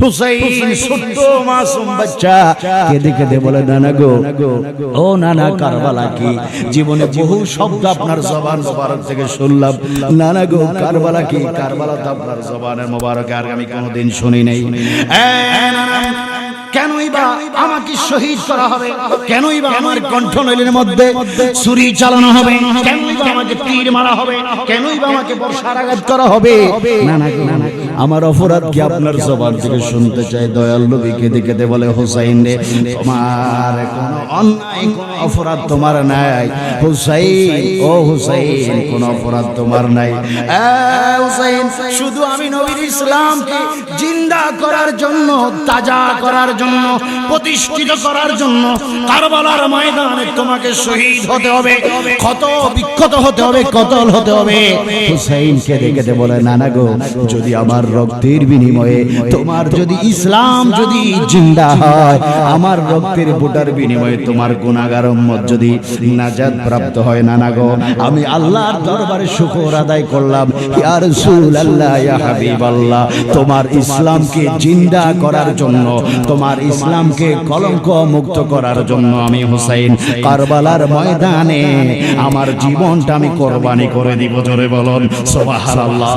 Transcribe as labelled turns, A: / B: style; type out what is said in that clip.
A: হুসাইন ছোট্ট মাসুম বাচ্চা। কেঁদে কেঁদে বলে নানা গো ও নানা কারবালা কি জীবনে বহু শব্দ আপনার জবান মোবারক থেকে শুনলাম। নানা গো কারবালা কি কারবালা তো আপনার জবানের মোবারক আর আমি কোনোদিন শুনি নাই। কেনই বা আমাকে শহীদ করা হবে? কেনই বা আমার মধ্যে ছুরি চালানো হবে? কেনই বা আমাকে তীর মারা হবে? কেনই বা আমাকে বর্ষার আঘাত করা হবে? না না না না আমার অপরাধ কি আপনার জবান থেকে শুনতে চাই? দয়াল নবী কেঁদে কেঁদে বলে হোসাইন রে তোমার কোনো অন্যায় কোনো অপরাধ তোমার নাই। হুসাইন ও হুসাইন কোন অপরাধ তোমার নাই। এ হুসাইন শুধু আমি নবীর ইসলামকে জিন্দা করার জন্য তাজা করার জন্য প্রতিষ্ঠিত করার জন্য কারবালার ময়দানে তোমাকে শহীদ হতে হবে। ক্ষত বিক্ষত হতে হবে কতল হতে হবে। হুসাইন কেঁদে কেঁদে বলে নানা গো যদি আমার রক্তের বিনিময়ে তোমার যদি ইসলাম যদি জিন্দা হয়, আমার রক্তের বুটার বিনিময়ে তোমার গুণাগার যদি নাজাত প্রাপ্ত হয়। নানা গো, আমি আল্লাহর দরবারে শুকর আদায় করলাম। ইয়া রাসূলুল্লাহ, ইয়া হাবিবাল্লাহ, তোমার ইসলামকে জিন্দা করার জন্য, তোমার ইসলামকে কলঙ্ক মুক্ত করার জন্য আমি হুসাইন কারবালার ময়দানে আমার জীবনটা আমি কোরবানি করে দিব। জোরে বলুন, সুবহানাল্লাহ।